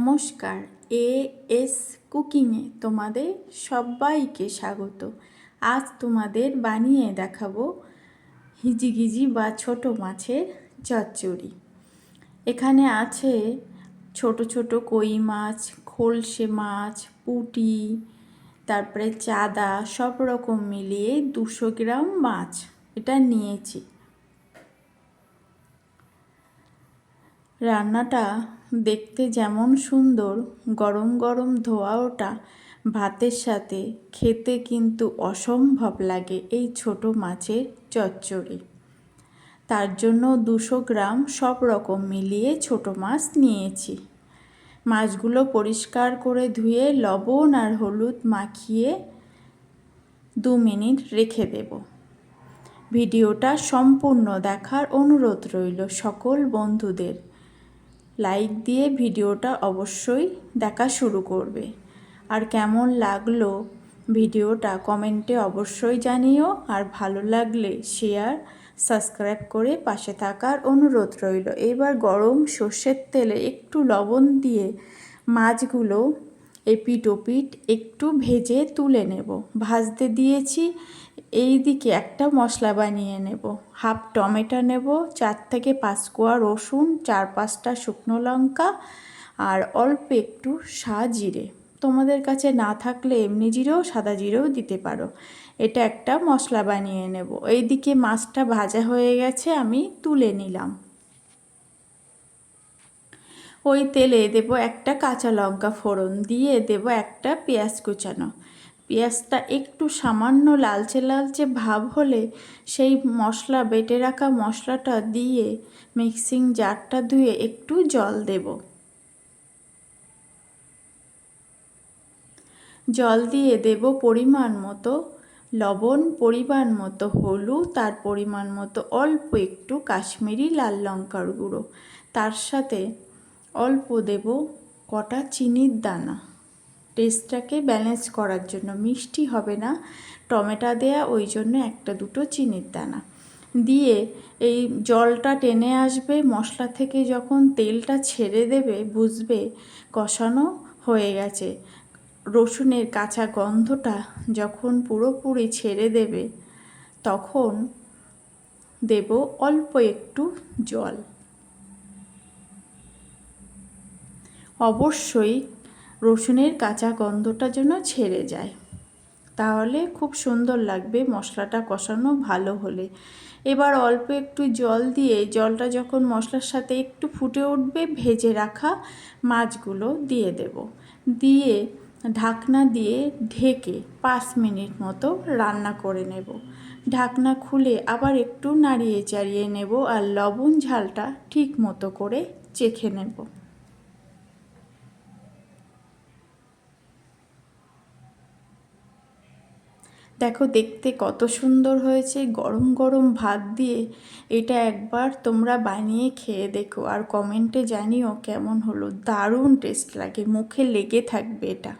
নমস্কার, A S কুকিংয়ে তোমাদের সবাইকে স্বাগত। আজ তোমাদের বানিয়ে দেখাবো হিজিগিজি বা ছোট মাছের চচ্চড়ি। এখানে আছে ছোট ছোট কই মাছ, খোলসে মাছ, পুঁটি, তারপরে চাদা, সব রকম মিলিয়ে দুশো গ্রাম মাছ এটা নিয়েছি। রান্নাটা দেখতে যেমন সুন্দর, গরম গরম ধোয়া ওটা, ভাতের সাথে খেতে কিন্তু অসম্ভব লাগে এই ছোট মাছের চচ্চড়ি। তার জন্য দুশো গ্রাম সব রকম মিলিয়ে ছোট মাছ নিয়েছি। মাছগুলো পরিষ্কার করে ধুয়ে লবণ আর হলুদ মাখিয়ে দু মিনিট রেখে দেব। ভিডিওটা সম্পূর্ণ দেখার অনুরোধ রইল সকল বন্ধুদের। লাইক দিয়ে ভিডিওটা অবশ্যই দেখা শুরু করবে। আর কেমন লাগল ভিডিওটা কমেন্টে অবশ্যই জানিও। আর ভালো লাগলে শেয়ার, সাবস্ক্রাইব করে পাশে থাকার অনুরোধ রইল। এবার গরম সর্ষের তেলে একটু লবণ দিয়ে মাছগুলো এপিট ওপিট একটু ভেজে তুলে নেব। ভাজতে দিয়েছি। এই দিকে একটা মশলা বানিয়ে নেব। হাফ টমেটো নেব, চার থেকে পাঁচ কোয়া রসুন, চার পাঁচটা শুকনো লঙ্কা আর অল্প একটু সা জিরে তোমাদের কাছে না থাকলে এমনি জিরেও, সাদা জিরেও দিতে পারো। এটা একটা মশলা বানিয়ে নেব। এইদিকে মাছটা ভাজা হয়ে গেছে, আমি তুলে নিলাম। ওই তেলে দেব একটা কাঁচা লঙ্কা ফোড়ন, দিয়ে দেব একটা পেঁয়াজ কুচানো। পেঁয়াজটা একটু সামান্য লালচে লালচে ভাব হলে সেই মশলা, বেটে রাখা মশলাটা দিয়ে মিক্সিং জারটা ধুয়ে একটু জল দেব। জল দিয়ে দেব পরিমাণ মতো লবণ, পরিমাণ মতো হলুদ, তার পরিমাণ মতো অল্প একটু কাশ্মীরি লাল লঙ্কার গুঁড়ো। তার সাথে অল্প দেব কটা চিনির দানা। টেস্টটাকে ব্যালেন্স করার জন্য। মিষ্টি হবে না, টমেটো দেয়া, ওই জন্য একটা দুটো চিনির দানা। দিয়ে এই জলটা টেনে আসবে, মশলা থেকে যখন তেলটা ছেড়ে দেবে, বুঝবে কষানো হয়ে গেছে। রসুনের কাঁচা গন্ধটা যখন পুরোপুরি ছেড়ে দেবে, তখন দেব অল্প একটু জল। অবশ্যই রসুনের কাঁচা গন্ধটা যেন ছেড়ে যায়। তাহলে খুব সুন্দর লাগবে মশলাটা কষানো ভালো হলে। এবার অল্প একটু জল দিয়ে জলটা যখন মশলার সাথে একটু ফুটে উঠবে, ভেজে রাখা মাছগুলো দিয়ে দেব। দিয়ে ঢাকনা দিয়ে ঢেকে পাঁচ মিনিট মতো রান্না করে নেব। ঢাকনা খুলে আবার একটু নাড়িয়ে চাড়িয়ে নেব আর লবণ ঝালটা ঠিক মতো করে চেখে নেব। দেখো দেখতে কত সুন্দর হয়েছে, গরম গরম ভাত দিয়ে এটা একবার তোমরা বানিয়ে খেয়ে দেখো আর কমেন্টে জানিও কেমন হলো। দারুণ টেস্ট লাগে, মুখে লেগে থাকবে এটা।